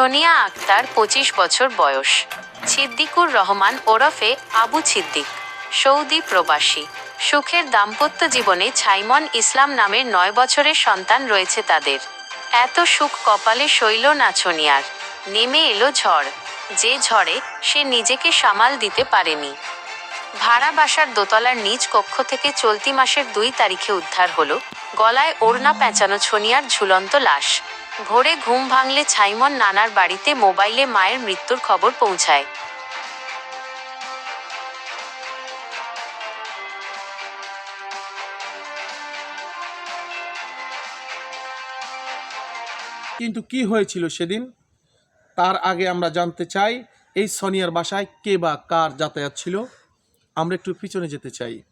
সোনিয়া আক্তার পঁচিশ বছর বয়স। ছিদ্দিকুর রহমান ওরফে আবু ছিদ্দিক সৌদি প্রবাসী। সুখের দাম্পত্য জীবনে ছাইমন ইসলাম নামের নয় বছরের সন্তান রয়েছে তাদের। এত সুখ কপালে শৈল না সোনিয়ার। নেমে এলো ঝড়। যে ঝড়ে সে নিজেকে সামাল দিতে পারেনি। ভাড়া বাসার দোতলার নিচ কক্ষ থেকে চলতি মাসের দুই তারিখে উদ্ধার হলো। গলায় ওড়না পেঁচানো ছনিয়ার ঝুলন্ত লাশ। ভোরে ঘুম ভাঙলে ছাইমন নানার বাড়িতে মোবাইলে মায়ের মৃত্যুর খবর পৌঁছায়। কিন্তু কি হয়েছিল সেদিন? তার আগে আমরা জানতে চাই, এই সনিয়ার বাসায় কে বা কার যাতায়াত ছিল? আমরা একটু পিছনে যেতে চাই।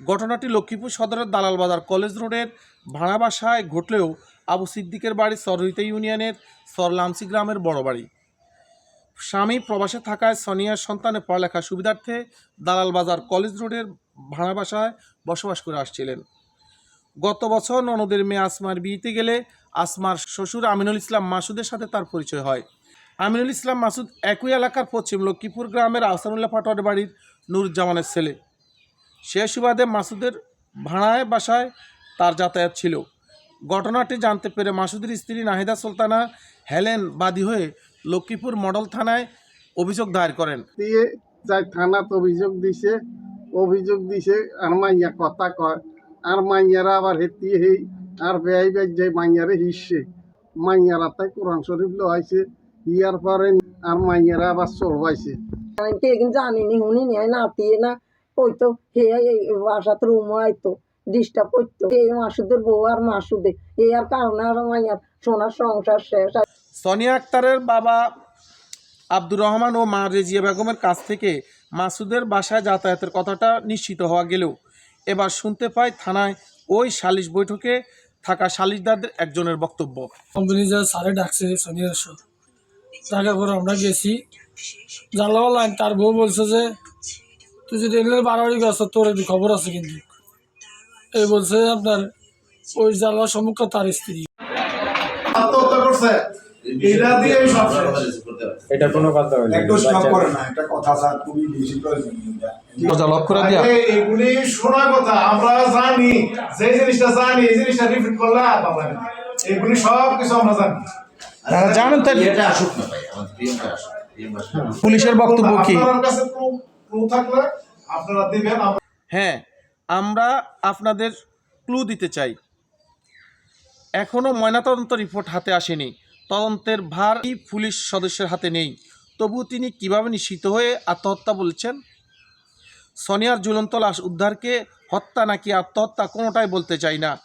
ঘটনাটি লক্ষ্মীপুর সদরের দালাল বাজার কলেজ রোডের ভাড়া বাসায় ঘটলেও আবু সিদ্দিকের বাড়ি সরহিতা ইউনিয়নের সরলামসি গ্রামের বড় বাড়ি। স্বামী প্রবাসে থাকায় সনিয়ার সন্তানের পড়ালেখার সুবিধার্থে দালাল বাজার কলেজ রোডের ভাড়া বাসায় বসবাস করে আসছিলেন। গত বছর ননদের মেয়ে আসমার বিয়েতে গেলে আসমার শ্বশুর আমিনুল ইসলাম মাসুদের সাথে তার পরিচয় হয়। আমিনুল ইসলাম মাসুদ একই এলাকার পশ্চিম লক্ষ্মীপুর গ্রামের আহসানুল্লাহ পাটোয়ার বাড়ির নুরুজ্জামানের ছেলে। সে সুবাদে মাসুদের ভাড়ায় বাসায় তার যাতায়াত ছিল। ঘটনাটি জানতে পেরে মাসুদের স্ত্রী নাহিদা সুলতানা হেলেন বাদী হয়ে লক্ষ্মীপুর মডেল থানায় অভিযোগ দায়ের করেন। দিয়ে যাই থানাত অভিযোগ দিছে অভিযোগ দিছে আর মাইয়া কথা কয়। আর মাইয়ারা আবার হেতি হেই আর বেয়াই বেজ যে মাইয়ারে হিসছে। মাইয়ারা তাই কোরআন শরীফ লোহাইছে ইয়ার পরে আর মাইয়ারা আবার চলবাইছে। তো জানিনি শুনিনি আমি নাতিয়ে না কইতো হে এই বাসাত রুম আইতো। ডিস্টার্ব করতো। এই মাসুদের বউ আর মাসুদে এই আর কারণে আর মাইয়ার সোনার সংসার শেষ সোনিয়া আক্তারের বাবা আব্দুর রহমান ও মা রেজিয়া বেগমের কাছ থেকে মাসুদের বাসায় যাতায়াতের কথাটা নিশ্চিত হওয়া গেলেও এবার শুনতে পাই থানায় ওই সালিশ বৈঠকে থাকা সালিশদারদের একজনের বক্তব্য। কোম্পানি যে সারে ডাকছে শো ডাকার পর আমরা গেছি। জানলাম লাইন তার বউ বলছে যে তুই যদি এলে বাড়াবাড়ি গেছ তোর একটু খবর আছে কিন্তু। এই বলছে আপনার ওই সম্মুখ তার স্ত্রী। আত্মহত্যা করছে। এটা দিয়ে সব এটা কোনো কথা হয়নি। একটু স্টপ করে না। এটা কথা স্যার খুবই বেশি প্রয়োজন। সোজা লক্ষ্য রাখিয়া এগুলি শোনা কথা। আমরা জানি যে জিনিসটা জানি এই জিনিসটা রিপিট করলে আর পাবো এগুলি সব কিছু আমরা জানি। জানেন তাই এটা আসুক না ভাই। পুলিশের বক্তব্য কি? আপনার কাছে প্রুফ থাকলে আপনারা দিবেন। হ্যাঁ আমরা আপনাদের ক্লু দিতে চাই। এখনও ময়নাতদন্ত রিপোর্ট হাতে আসেনি। তদন্তের ভার এই পুলিশ সদস্যের হাতে নেই? তবু তিনি কীভাবে নিশ্চিত হয়ে আত্মহত্যা বলছেন? সোনিয়ার ঝুলন্ত লাশ উদ্ধারকে হত্যা নাকি আত্মহত্যা কোনোটাই বলতে চাই না।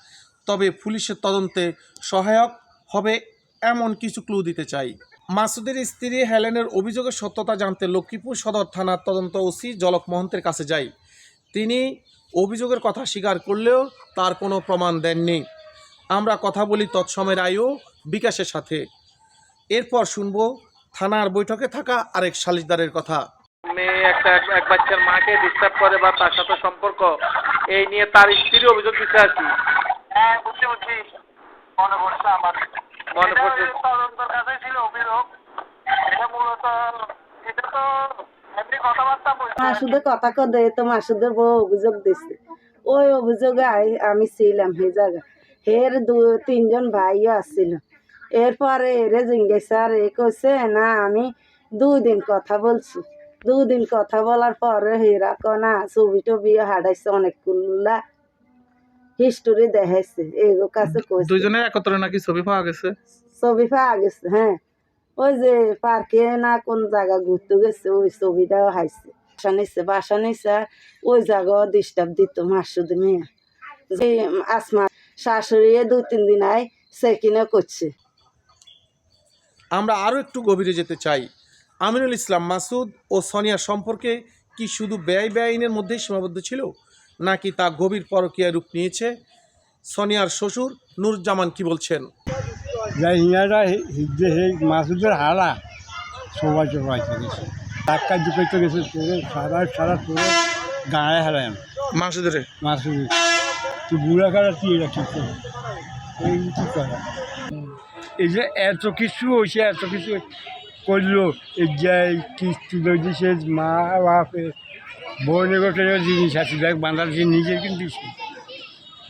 তবে পুলিশের তদন্তে সহায়ক হবে এমন কিছু ক্লু দিতে চাই। মাসুদের স্ত্রী হেলেনের অভিযোগের সত্যতা জানতে লক্ষ্মীপুর সদর থানার তদন্ত ওসি জলক মহন্তের কাছে যাই। তিনি অভিযোগের কথা স্বীকার করলেও তার কোনো প্রমাণ দেননি। আমরা কথা বলি তৎসময়ের আয়ু বিকাশের সাথে। এরপর শুনব থানার বৈঠকে থাকা আরেক সালিশদারের কথা। মেয়ে একটা এক- বাচ্চার মাকে ডিস্টার্ব করে বা তার সাথে সম্পর্ক এই নিয়ে তার স্ত্রী অভিযোগ দিতে আর কি? হ্যাঁ বুঝছি বুঝছি মনে পড়ছে আমার। মনে পড়ছে। তদন্তর কাছে ছিল অভিযোগ। এটা মূলত এটা তো মাসুদের কথা কদে তো মাসুদের বউ অভিযোগ দিছে। ওই অভিযোগে আমি ছিলাম সেই জায়গা হের দু তিনজন ভাইও আসছিল এরপরে এরে এ কইছে না আমি দুই দিন কথা বলছি। দুদিন কথা বলার পরে হেরা কনা ছবি টবি হারাইছে অনেকগুলা হিস্টোরি দেখাইছে। এগো কাছে কইছে। দুইজনের একত্রে নাকি ছবি পাওয়া গেছে? ছবি পাওয়া গেছে হ্যাঁ। ওই যে পার্কে না কোন জায়গা ঘুরতে গেছে, ওই ছবিটাও হাইছে। বাসা নিচ্ছে বাসা নিচ্ছে ওই জায়গা ডিস্টার্ব দিত মাসুদ মেয়ে। যে আসমা শাশুড়ি দুই তিন দিন আয় সে সেকিনে করছে। আমরা আরও একটু গভীরে যেতে চাই। আমিনুল ইসলাম, মাসুদ ও সোনিয়ার সম্পর্কে কি শুধু ব্যয় বেআইনের মধ্যেই সীমাবদ্ধ ছিল, নাকি তা গভীর পরকীয়া রূপ নিয়েছে? সোনিয়ার শ্বশুর নূরজামান কি বলছেন? যাই হিয়ারা হিজে সেই মাসুদের হারা সবাই সবাই গেছে। টাকা দুপাইতে গেছে তোরে সারা সারা তোরে গায়ে হারায় মাসুদের? মাসুদের। তুই বুড়া খারা তুই এটা ঠিক করে। এই কি করা? এই যে এত কিছু হয়েছে এত কিছু করল এই যে কিস্তি দিছে মা বাপে বোনে গোটে জিনিস আছে। দেখ বাঁধার যে নিজে কিন্তু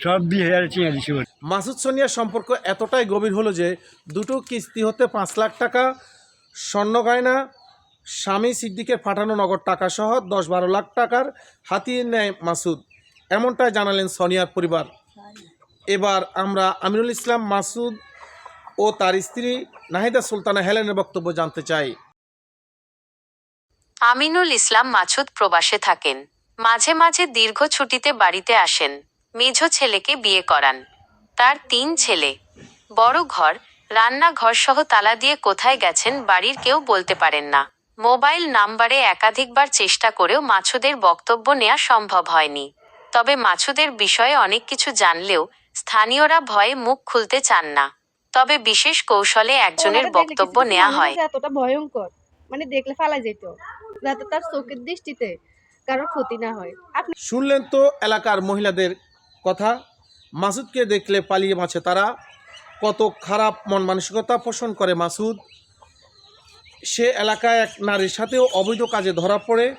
সব দিয়ে হাজার দিছে। মাসুদ সোনিয়ার সম্পর্ক এতটাই গভীর হলো যে দুটো কিস্তি হতে পাঁচ লাখ টাকা স্বর্ণ গয়না স্বামী সিদ্দিকের পাঠানো নগদ টাকা সহ দশ বারো লাখ টাকার হাতিয়ে নেয় মাসুদ। এমনটাই জানালেন সোনিয়ার পরিবার। এবার আমরা আমিনুল ইসলাম মাসুদ ও তার স্ত্রী নাহিদা সুলতানা হেলেনের বক্তব্য জানতে চাই। আমিনুল ইসলাম মাছুদ প্রবাসে থাকেন। মাঝে মাঝে দীর্ঘ ছুটিতে বাড়িতে আসেন। মেঝো ছেলেকে বিয়ে করান। তার তিন ছেলে। বড় ঘর রান্নাঘর সহ তালা দিয়ে কোথায় গেছেন বাড়ির কেউ বলতে পারেন না। মোবাইল নাম্বারে একাধিকবার চেষ্টা করেও মাছুদের বক্তব্য নেওয়া সম্ভব হয়নি। তবে মাছুদের বিষয়ে অনেক কিছু জানলেও স্থানীয়রা ভয়ে মুখ খুলতে চান না। তবে বিশেষ কৌশলে একজনের বক্তব্য নেওয়া হয়। এতটা ভয়ঙ্কর? মানে দেখলে ফালা যেত। যাতে তার চোখের দৃষ্টিতে কারও ক্ষতি না হয়। শুনলেন তো এলাকার মহিলাদের কথা, মাসুদকে দেখলে পালিয়ে মাছে তারা। কত খারাপ মন মানসিকতা পোষণ করে মাসুদ। সে এলাকায় এক নারীর সাথেও অবৈধ কাজে ধরা পড়ে।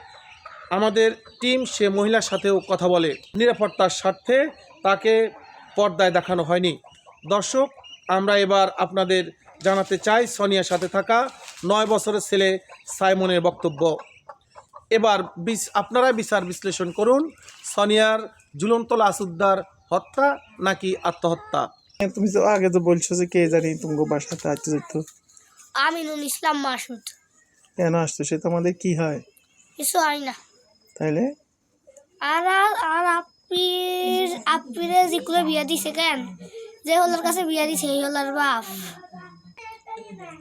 আমাদের টিম সে মহিলার সাথেও কথা বলে। নিরাপত্তার স্বার্থে তাকে পর্দায় দেখানো হয়নি। দর্শক, আমরা এবার আপনাদের জানাতে চাই, সোনিয়ার সাথে থাকা নয় বছরের ছেলে সাইমনের বক্তব্য। এবার বিস আপনারা বিচার বিশ্লেষণ করুন। সোনিয়ার ঝুলন্তলা আসুদ্দার হত্যা নাকি আত্মহত্যা? তুমি তো আগে তো বলছো যে কে জানি তুমি বাসাতে আসতে যেত। আমিনুল ইসলাম মাসুদ। কেন আসতো? সে তোমাদের কি হয়? কিছু হয় না। তাইলে? আর আর আপির আপিরে যেগুলো বিয়া দিছে কেন? যে হলার কাছে বিয়া দিছে এই হলার বাপ।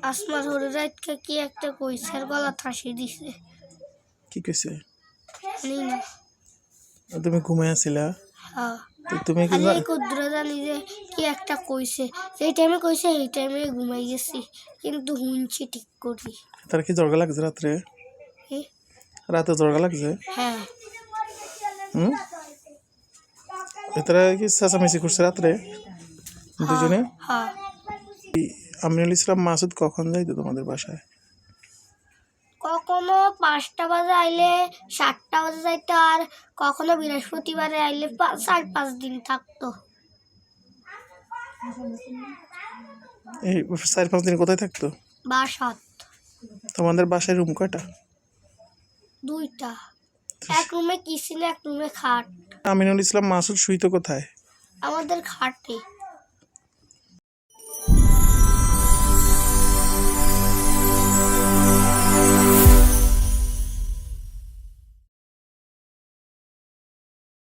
আসমা ধরে রাতকে কি একটা কইছে গলা থাসি দিছে। কি কইছে তুমি ঘুমাই আছিলা? হ্যাঁ তো তুমি কি কুদ্র জানি যে কি একটা কইছে সেই টাইমে কইছে এই টাইমে ঘুমাই গেছি কিন্তু হুঁচি ঠিক করি তার কি জরগা লাগছে রাত্রে? রাতে জরগা লাগছে? হ্যাঁ হুম? তারা কি চেঁচামেচি করছে রাত্রে দুজনে হ্যাঁ আমিনুল ইসলাম মাসুদ কখন যাইতো তোমাদের বাসায়? কখনো পাঁচটা বাজে আইলে সাতটা বাজে যাইতো আর কখনো বৃহস্পতিবারে আইলে চার পাঁচ দিন থাকতো। এই চার পাঁচ দিন কোথায় থাকতো? বা সাত তোমাদের বাসায় রুম কয়টা? দুইটা। এক রুমে কিচেন এক রুমে খাট। আমিনুল ইসলাম মাসুদ শুইতো কোথায়? আমাদের খাটে।